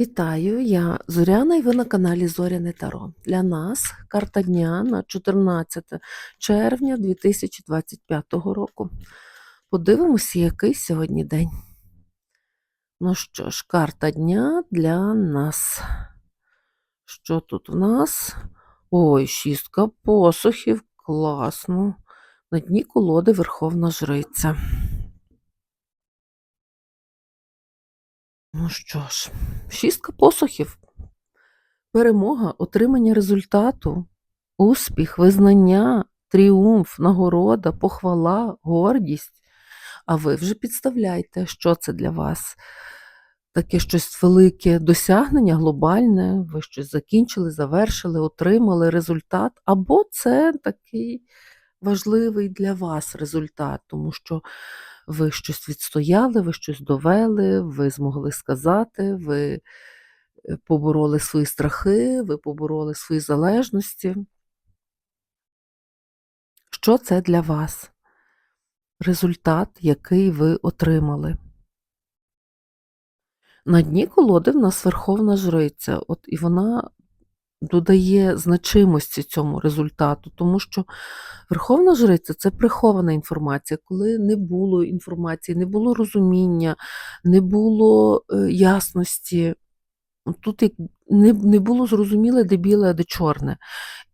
Вітаю, я Зоряна і ви на каналі Зоряне Таро. Для нас карта дня на 14 червня 2025 року. Подивимося, який сьогодні день. Ну що ж, карта дня для нас. Що тут у нас? Ой, шістка посухів, класно. На дні колоди Верховна Жриця. Ну що ж, шістка посухів. Перемога, отримання результату, успіх, визнання, тріумф, нагорода, похвала, гордість. А ви вже підставляйте, що це для вас. Таке щось велике досягнення, глобальне, ви щось закінчили, завершили, отримали результат, або це такий важливий для вас результат, тому що ви щось відстояли, ви щось довели, ви змогли сказати, ви е, побороли свої страхи, ви побороли свої залежності. Що це для вас? Результат, який ви отримали. На дні колоди в нас Верховна Жриця, от і вона додає значимості цьому результату, тому що Верховна Жриця це прихована інформація, коли не було інформації, не було розуміння, не було е, ясності. Тут не, не було зрозуміле, де біле, де чорне.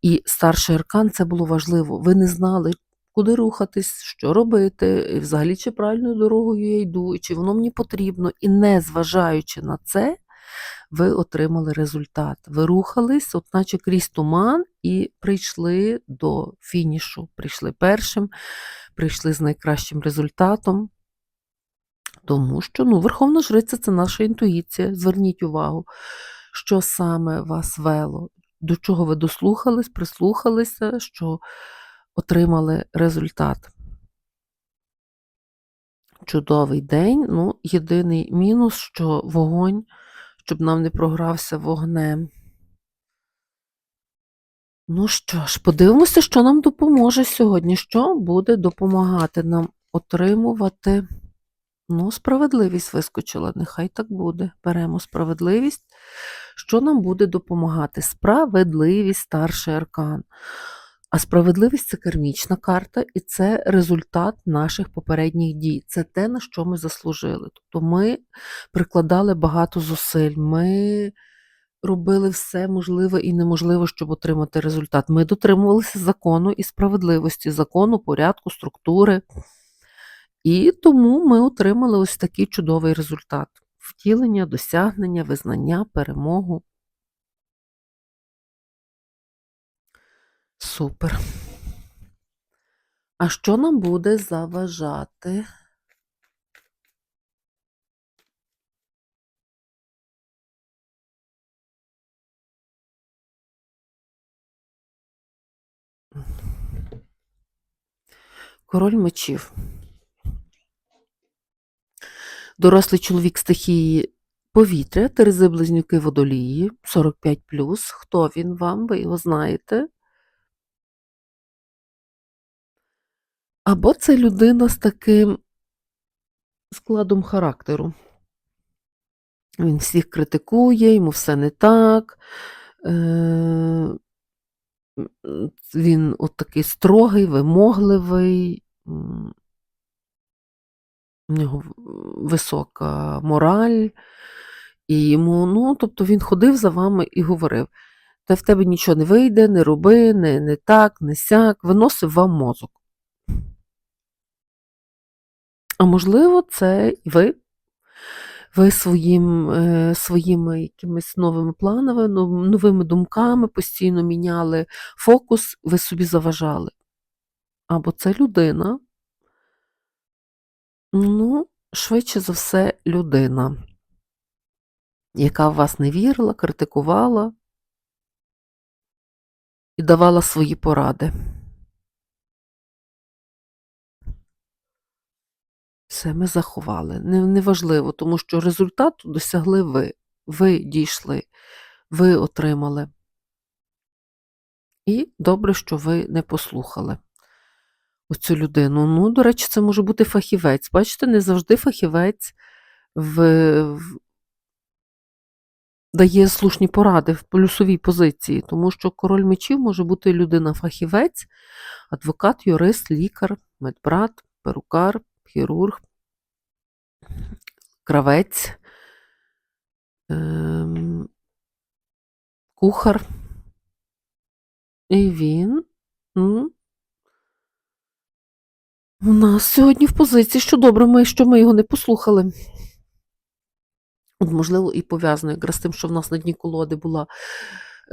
І старший аркан це було важливо. Ви не знали, куди рухатись, що робити, і взагалі чи правильною дорогою я йду, чи воно мені потрібно. І не зважаючи на це, ви отримали результат. Ви рухались, от наче крізь туман, і прийшли до фінішу. Прийшли першим, прийшли з найкращим результатом. Тому що ну, Верховна Жриця це наша інтуїція. Зверніть увагу, що саме вас вело, до чого ви дослухались, прислухалися, що отримали результат. Чудовий день. Ну, єдиний мінус, що вогонь, щоб нам не програвся вогнем. Ну що ж, подивимося, що нам допоможе сьогодні. Що буде допомагати нам отримувати. Ну, справедливість вискочила, нехай так буде. Беремо справедливість. Що нам буде допомагати? Справедливість, старший аркан. А справедливість це кармічна карта, і це результат наших попередніх дій. Це те, на що ми заслужили. Тобто ми прикладали багато зусиль, ми робили все можливе і неможливе, щоб отримати результат. Ми дотримувалися закону і справедливості, закону, порядку, структури. І тому ми отримали ось такий чудовий результат: втілення, досягнення, визнання, перемогу. Супер. А що нам буде заважати? Король мечів. Дорослий чоловік стихії повітря, Терези близнюки водолії, 45 Хто він вам? Ви його знаєте? Або це людина з таким складом характеру. Він всіх критикує, йому все не так. Е, Він от такий строгий, вимогливий, у нього висока мораль, і йому, ну, тобто він ходив за вами і говорив: та в тебе нічого не вийде, не роби, не, не так, не сяк, виносив вам мозок. А можливо, це ви. Ви своїм, е, своїми якимись новими планами, новими думками постійно міняли фокус, ви собі заважали. Або це людина, ну, швидше за все, людина, яка в вас не вірила, критикувала і давала свої поради. Все, ми заховали. Не- Неважливо, тому що результату досягли ви. Ви дійшли, ви отримали. І добре, що ви не послухали оцю людину. Ну, до речі, це може бути фахівець. Бачите, не завжди фахівець в, дає слушні поради в плюсовій позиції, тому що король мечів може бути людина-фахівець, адвокат, юрист, лікар, медбрат, перукар, хірург, кравець, кухар. І він м, у нас сьогодні в позиції, що добре, ми, що ми його не послухали. От, можливо, і пов'язано якраз з тим, що в нас на дні колоди була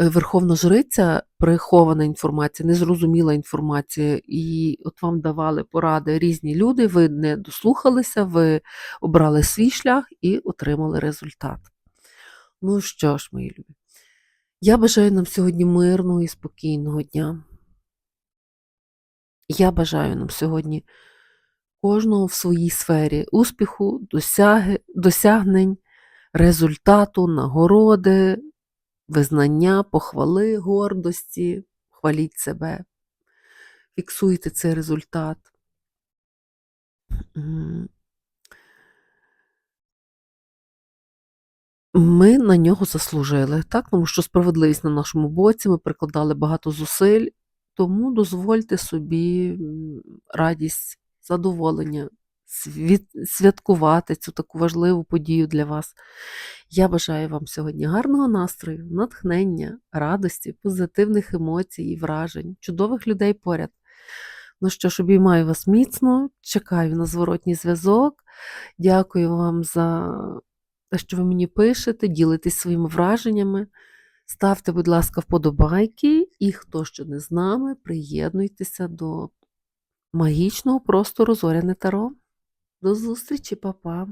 верховна жриця, прихована інформація, незрозуміла інформація, і от вам давали поради різні люди, ви не дослухалися, ви обрали свій шлях і отримали результат. Ну що ж, мої любі, я бажаю нам сьогодні мирного і спокійного дня. Я бажаю нам сьогодні кожного в своїй сфері успіху, досяги, досягнень, результату, нагороди, визнання, похвали, гордості, хваліть себе, фіксуйте цей результат. Ми на нього заслужили, так? Тому що справедливість на нашому боці, ми прикладали багато зусиль, тому дозвольте собі радість, задоволення, святкувати цю таку важливу подію для вас. Я бажаю вам сьогодні гарного настрою, натхнення, радості, позитивних емоцій і вражень, чудових людей поряд. Ну що ж, обіймаю вас міцно, чекаю на зворотній зв'язок. Дякую вам за те, що ви мені пишете, ділитесь своїми враженнями. Ставте, будь ласка, вподобайки, і хто ще не з нами, приєднуйтеся до магічного простору Зоряне Таро. До зустрічі, па-па!